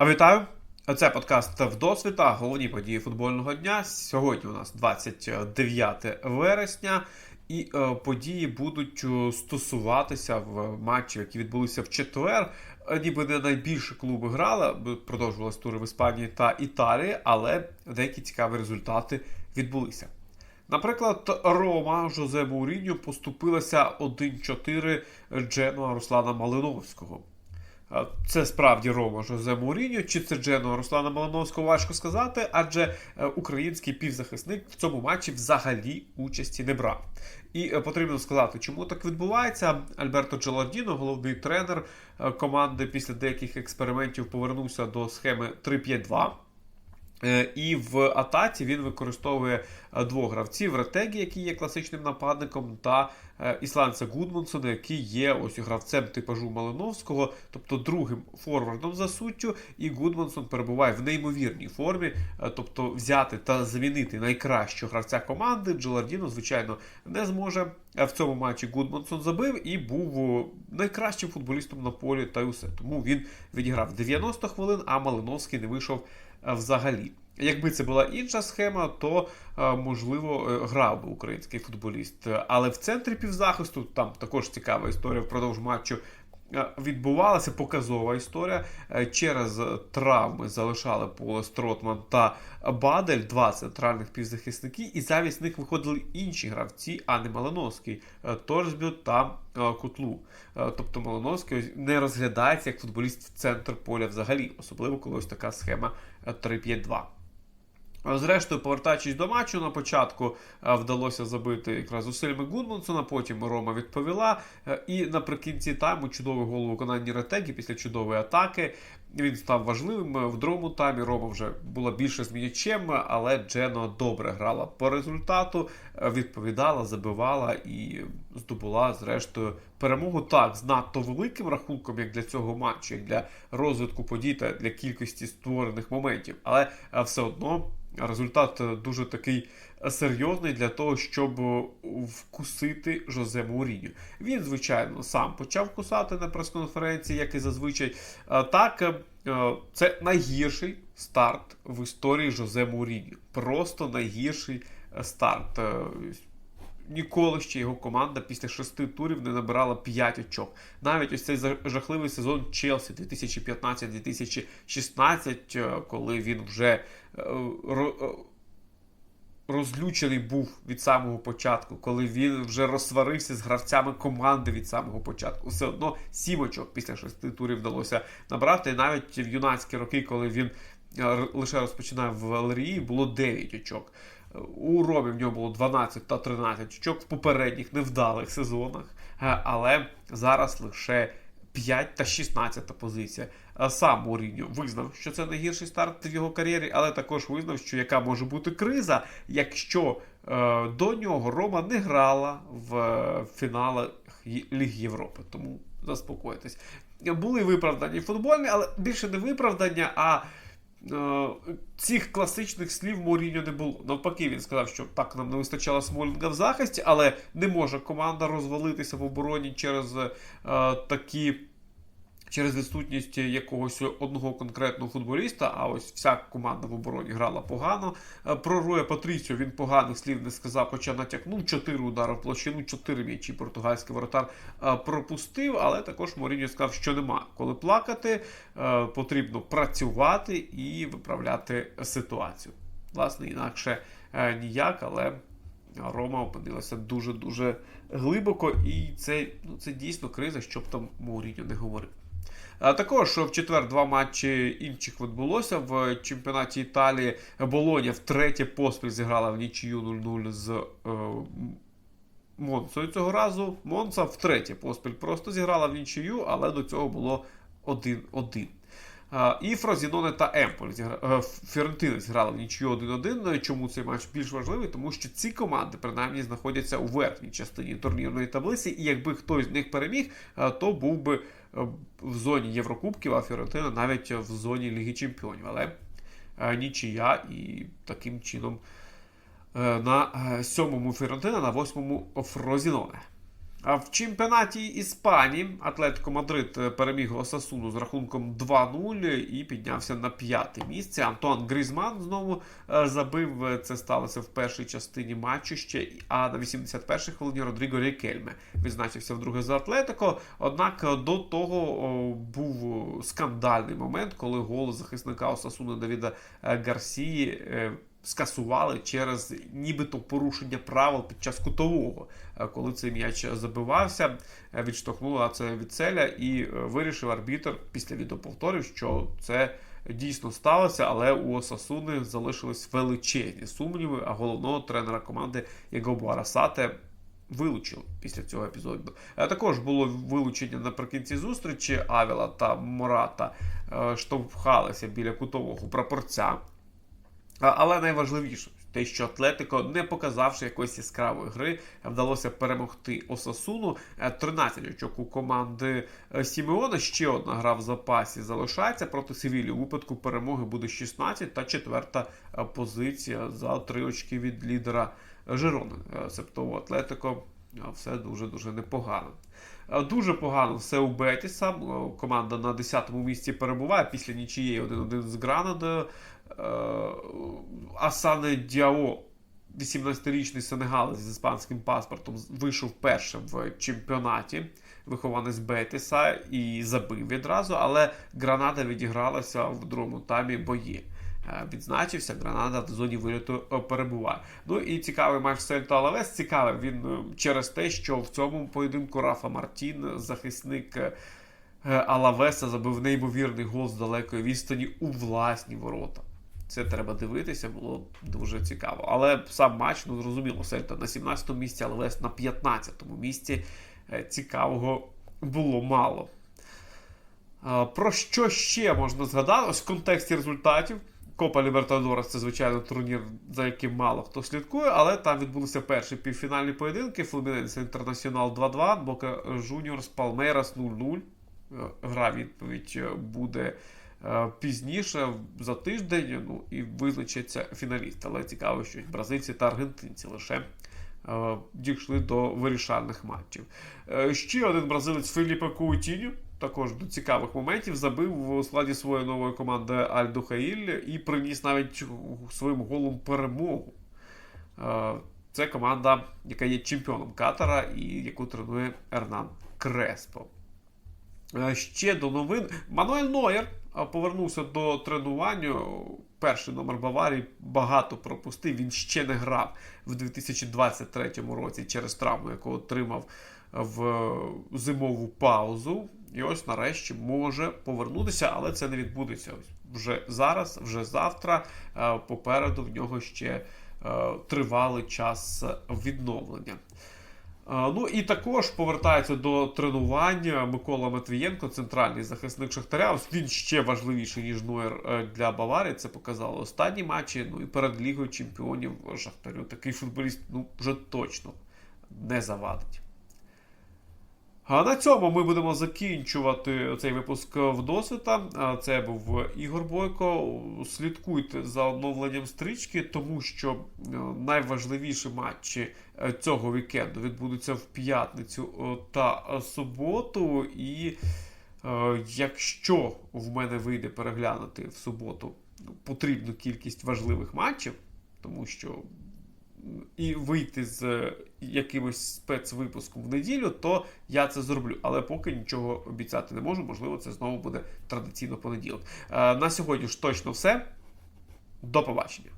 А Вітаю! Це подкаст «Вдосвіта», головні події футбольного дня. Сьогодні у нас 29 вересня, і е, події будуть е, стосуватися в матчів, які відбулися в четвер. Е, Ніби не найбільше клуби грали, бо продовжувалась тури в Іспанії та Італії, але деякі цікаві результати відбулися. Наприклад, Рома Жозе Мауріньо поступилася 1-4 Дженуа Руслана Малиновського. Це справді Рома Жозе Муріньо, чи це Джено Руслана Малиновського, важко сказати, адже е, український півзахисник в цьому матчі взагалі участі не брав. І е, потрібно сказати, чому так відбувається. Альберто Джаладіно, головний тренер е, команди, після деяких експериментів повернувся до схеми 3-5-2. Е, І в атаці він використовує е, двох гравців: Ретегі, який є класичним нападником, та е, ісландця Гудмунсона, який є ось гравцем типажу Малиновського, тобто другим форвардом за суттю. І Гудмунсон перебуває в неймовірній формі, тобто взяти та замінити найкращого гравця команди. Джелардіно, звичайно, не зможе. В цьому матчі Гудмансон забив і був найкращим футболістом на полі та й усе. Тому він відіграв 90 хвилин, а Малиновський не вийшов взагалі. Якби це була інша схема, то е, можливо е, грав би український футболіст. Е, Але в центрі півзахисту там також цікава історія впродовж матчу. Е, Відбувалася показова історія. Е, Через травми залишали поле Стротман та Бадель, два центральних півзахисники, і замість них виходили інші гравці, а не Малиновський, е, Торсбю та Кутлу. Тобто Малиновський не розглядається як футболіст в центр поля взагалі, особливо коли ось така схема е, 3-5-2. Зрештою, повертаючись до матчу, на початку е, вдалося забити якраз зусиллями Гудмансона, потім Рома відповіла. Е, І наприкінці тайму чудовий гол у виконанні Ретегі після чудової атаки. Він став важливим. Е, В другому таймі Рома вже була більше з м'ячем, але Джено добре грала по результату, відповідала, забивала і здобула, зрештою, перемогу так з надто великим рахунком, як для цього матчу, як для розвитку подій та для кількості створених моментів. Але е, все одно результат е, дуже такий серйозний для того, щоб е, вкусити Жозе Мауріньо. Він, звичайно, сам почав кусати на прес-конференції, як і зазвичай. Так, це найгірший старт в історії Жозе Мауріньо. Просто найгірший старт. Ніколи ще його команда після шести турів не набирала 5 очок. Навіть ось цей жахливий сезон Челсі 2015-2016, е, коли він вже е, е, розлючений був від самого початку, коли він вже розсварився з гравцями команди від самого початку. Все одно сім очок після шести турів вдалося набрати. І навіть в юнацькі роки, коли він лише розпочинав в Валерії, було 9 очок. У Ромі в нього було 12 та 13 очок в попередніх невдалих сезонах, Е, але зараз лише 5 та 16 позиція. Е, Сам Муріньо визнав, що це найгірший старт в його кар'єрі, але також визнав, що яка може бути криза, якщо е, до нього Рома не грала в фіналах Ліг Європи. Тому заспокойтесь. Були виправдані футбольні, але більше не виправдання, а цих класичних слів Моріньо не було. Навпаки, він сказав, що так нам не вистачало Смолінга в захисті, але не може команда розвалитися в обороні через е, такі. Через відсутність якогось одного конкретного футболіста, а ось вся команда в обороні грала погано. Е, Про Роя Патріціо він поганих слів не сказав, хоча натякнув 4 удари в площину, 4 м'ячі португальський воротар е, пропустив, але також Моріньо сказав, що нема коли плакати, е, потрібно працювати і виправляти ситуацію. Власне, інакше ніяк, але Рома опинилася дуже-дуже глибоко, і це, ну, це дійсно криза, щоб там Мауріньо не говорив. Також в четвер два матчі інших відбулося в чемпіонаті Італії. Болоня втретє поспіль зіграла в нічию 0-0 з е, Монцою цього разу. Монца втретє поспіль просто зіграла в нічию, але до цього було 1-1. А, І Фразіноне та Емполь е, Фіорентина зіграли в нічию 1-1. Чому цей матч більш важливий? Тому що ці команди принаймні знаходяться у верхній частині турнірної таблиці, і якби хтось з них переміг, е, то був би в зоні Єврокубків, а Фіорентина навіть в зоні Ліги Чемпіонів. Але е, нічия і таким чином е, на е, сьомому Фіорентина, на восьмому Фрозіноне. В чемпіонаті Іспанії Атлетико Мадрид е, переміг Осасуну з рахунком 2-0 і піднявся на п'яте місце. Антуан Грізман знову е, забив. Це сталося в першій частині матчу ще. А на 81-й хвилині Родріго Рікельме відзначився вдруге за Атлетико. Однак е, до того був скандальний момент, коли гол захисника Осасуни Давіда е, Гарсії. Скасували через нібито порушення правил під час кутового, Е, коли цей м'яч забивався, е, відштовхнула це від целя і е, вирішив арбітр після відеоповторів, що це дійсно сталося, але у Осасуни залишились величезні сумніви, а головного тренера команди Єгобу Арасате вилучили після цього епізоду. Також було вилучення наприкінці зустрічі. Авіла та Мората штовхалися біля кутового прапорця. Але найважливіше, те, що Атлетико, не показавши якоїсь яскравої гри, вдалося перемогти Осасуну. Е, 13 очок у команди е, Сімеона. Ще одна гра в запасі залишається проти Севілі. У випадку перемоги буде 16 та четверта е, позиція за три очки від лідера Жирони. Е, Себто Атлетико е, все дуже-дуже непогано. Дуже погано все у Бетіса. Е, Команда на 10-му місці перебуває після нічиєї 1-1 з Гранадою. Е, Асане Діао, 18-річний сенегалець з іспанським паспортом, вийшов першим в чемпіонаті, вихованець Бетіса, і забив відразу, але Гранада відігралася в другому таймі бої. Е, Відзначився, Гранада в зоні виліту е, перебуває. Ну і цікавий матч Сельта Алавес. Цікавий він е, через те, що в цьому поєдинку Рафа Мартін, захисник Алавеса, забив неймовірний гол з далекої відстані у власні ворота. Це треба дивитися, було дуже цікаво. Але сам матч, ну зрозуміло, Сельта на 17-му місці, Алавес на 15-му місці. Цікавого було мало. Про що ще можна згадати? Ось в контексті результатів. Копа Лібертадорес це, звичайно, турнір, за яким мало хто слідкує, але там відбулися перші півфінальні поєдинки. Флуміненс Інтернаціонал 2-2, Бока Жуніорс Палмейрас 0-0. Е, Гра відповідь е, буде е, пізніше, за тиждень, ну і визначаться фіналісти. Але цікаво, що бразильці та аргентинці лише дійшли до вирішальних матчів. Ще один бразилець Філіппе Куутіньо, також до цікавих моментів, забив у складі своєї нової команди Альдо Хаїль і приніс навіть своїм голом перемогу. Е, Це команда, яка є чемпіоном Катара і яку тренує Ернан Креспо. Е, Ще до новин. Мануель Нойер е, повернувся до тренування. Перший номер Баварії багато пропустив. Він ще не грав в 2023 році через травму, яку отримав в зимову паузу. І ось нарешті може повернутися, але це не відбудеться вже зараз, вже завтра. Е, Попереду в нього ще е, тривалий час відновлення. Е, Ну і також повертається до тренування Микола Матвієнко, центральний захисник Шахтаря. Ось Він ще важливіший, ніж Нойер для Баварії. Це показали останні матчі. Ну і перед Лігою Чемпіонів Шахтарю такий футболіст ну, вже точно не завадить. А на цьому ми будемо закінчувати цей випуск вдосвіта. Це був Ігор Бойко. Слідкуйте за оновленням стрічки, тому що е, найважливіші матчі е, цього вікенду відбудуться в п'ятницю е, та суботу. І якщо в мене вийде переглянути в суботу ну, потрібну кількість важливих матчів, тому що і вийти з е, якимось спецвипуском в неділю, то я це зроблю. Але поки нічого обіцяти не можу. Можливо, це знову буде традиційно понеділок. Е, На сьогодні ж точно все. До побачення.